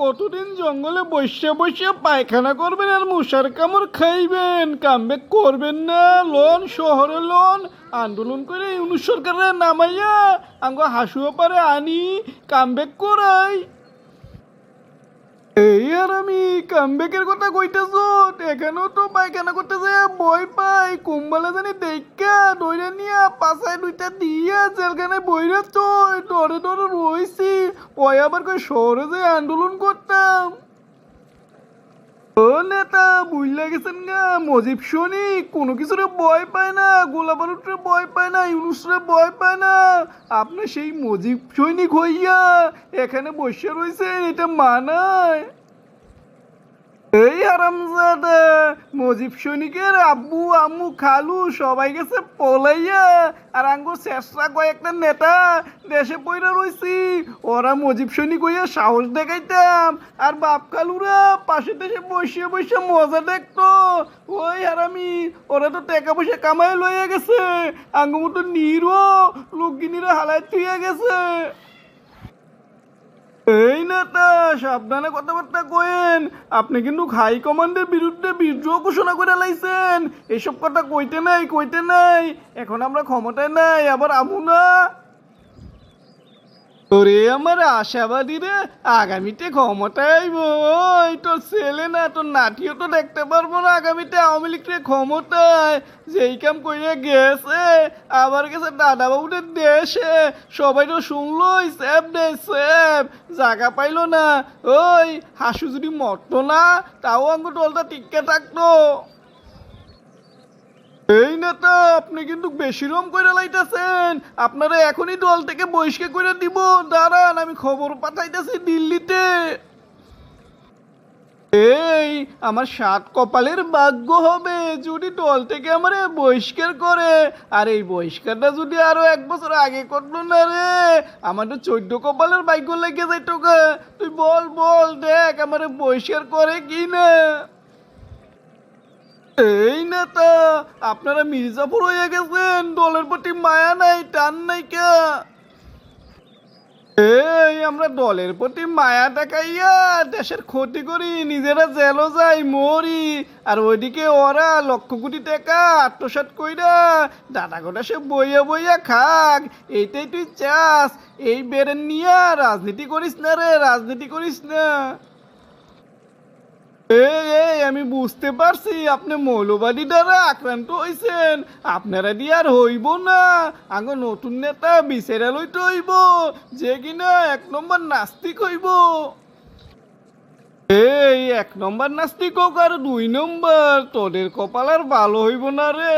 কতদিন জঙ্গলে বসে বসে পায়খানা করবেন আর মশার কামড় খাইবেন? কামব্যাক করবেন না। লোন, শহরে লোন। আন্দোলন করে ইউনুস সরকারের নামাইয়া আঙ্গ হাসুয়া পারে আনি। কামব্যাক করাই। এই আর আমি কামব্যাকের কথা কইতেছ, এখানেও তো পায়খানা করতে যায় বই পাই। কুম্বালা জানি দেখা দইরা নিয়া পাশায় দুইটা দিয়া জেলখানে বইরা তো ডরে ডরে রইছি। ওই আবার কই শহরে যে আন্দোলন করতাম। নেতা বুঝলে গেছেন গা। মজিব শনি, কোনো কিছুরে ভয় পায় না গোলা বারুদরে ভয় পায় না, ইউনুসরে ভয় পায় না। আপনি সেই মজিব সৈনিক হইয়া এখানে বসে রয়েছেন এটা মানায়। এই হারামজাদা, মজিব সৈনিকের আব্বু, আম্মু, খালু সবাই গেছে পলাইয়া। আর আঙ্গুর শেষরা কয়েকটা নেতা দেশে পইরা রইছি। ওরা মজিব সৈনিক হইয়া সাহস দেখাইতাম। আর বাপ খালুরা পাশে দেশে বসে বসে মজা দেখতো। ওই হারামি, ওরা তো টাকা পয়সা কামাই লইয়া গেছে। আঙ্গু মতো নিরো লোকগিনিরা হালাই থুইয়া গেছে। এই নেতা সাবধানে কথাবার্তা কয়েন আপনি কিন্তু হাই কমান্ডের বিরুদ্ধে বিদ্রোহ ঘোষণা করে লাইছেন। এসব কথা কইতে নাই কইতে নাই। এখন আমরা ক্ষমতায় নাই, আবার আমু না। ওরে আমার আশাবাদী রে, আগামীতে ক্ষমতায় আইব। তোর ছেলে না, তোর নাতিও তো দেখতে পারব না। আগামীতে আওয়ামী লীগকে ক্ষমতায়। যেই কাম কইয়া গেছে, আবার গেছে দাদা বাবুদের দেশে। সবাই তো শুনলোই সেব দে সেব জায়গা পাইলো না। ওই, হাসু যদি মরতো না, তাও আঙ্গ দলটা টিকে থাকতো। এই নেতা, আপনি কিন্তু বেশি রম করে লাইতেছেন। আপনারা এখনই দল থেকে বহিষ্কার করে দিব। দাঁড়ান, আমি খবর পাঠাইতেছি দিল্লিতে। এই, আমার সাত কপালের ভাগ্য হবে, যদি দল থেকে আমার বহিষ্কার করে। আর এই বহিষ্কারটা যদি আরও এক বছর আগে করল না রে, আমার তো চোদ্দ কপালের ভাগ্য লেগে যায় তোকে। তুই বল বল, দেখ আমার বহিষ্কার করে কি না। এই নেতা, আপনারা মির্জাপুর হয়ে গেছেন, দলের প্রতি মায়া নাই, টান নাই কে? আমরা দলের প্রতি মায়া দেখাইয়া দেশের ক্ষতি করি, নিজেরা জেলও যাই, মরি। আর ওইদিকে ওরা লক্ষ কোটি টাকা আত্মসাত কইরা দাদা গোটা সে বইয়া বইয়া খাক। এইটাই তুই চাস, এই বেরেন নিয়ে রাজনীতি করিস না রে, রাজনীতি করিস না। আমি বুঝতে পারছি, আপনি মৌলবাদী দ্বারা আক্রান্ত হয়েছেন আপনারা দিয়ে আর হইব না। আগ নতুন নেতা বিচারা লইতে হইব, যে কিনা এক নম্বর নাস্তিক হইব। এই, এক নম্বর নাস্তিক হোক আর দুই নম্বর, তোদের কপাল আর ভালো হইব না রে।